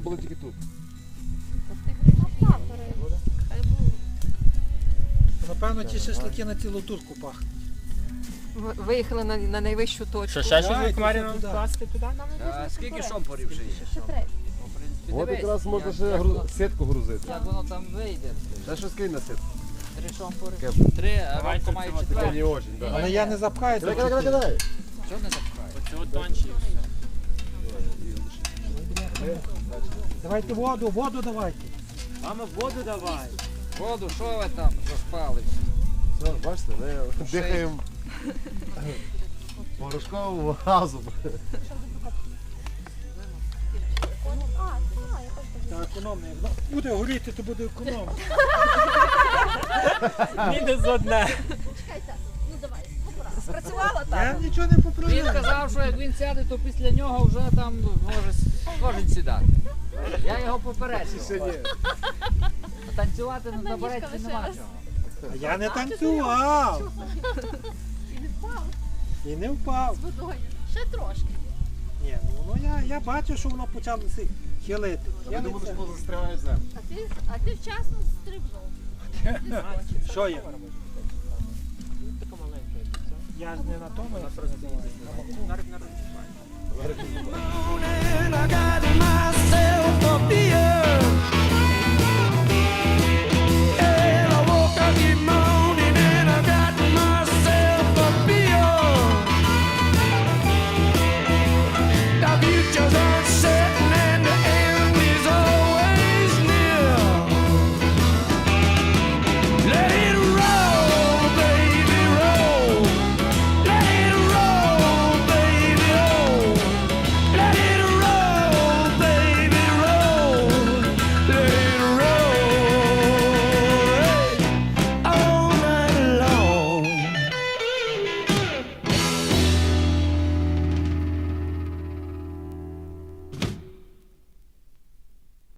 ми були тільки тут. Напевно, ті шашлики на цілу турку пахнуть. Виїхали на, на найвищу точку. Що ще щось від Маріна? Туди. Скільки шомпорів вже є? Ще три. От якраз можна ще як гру- сітку грузити. Як воно там вийде? Та що скинь на сітку? Три шомпори. Три, а Давай має четвертий. Але я не запхаю Кидай, Чого не запхає? Це от тонші. Давайте воду, воду давайте. Мама, воду давай. Воду, що ви там заспали всі? Все, бачите, ми дихаємо теж так. Та економно. Буде горіти, то буде економно. Мінус одне. Ну давай, акуратно. Я нічого не Він поправляю. казав, що як він сяде, то після нього вже там може с- кожен сідати. Я його попереджував. А Танцювати на табуретці нема чого. А я не танцював. І не впав І не впав. з водою. Ще трошки. Ні, ну воно я, я бачу, що воно почало си- хилити. Я Я не думаю, це. що застрягає землю. А ти, а ти вчасно стрибнув. Що є? Я ж не на тому. я Просто Moaning, I got it.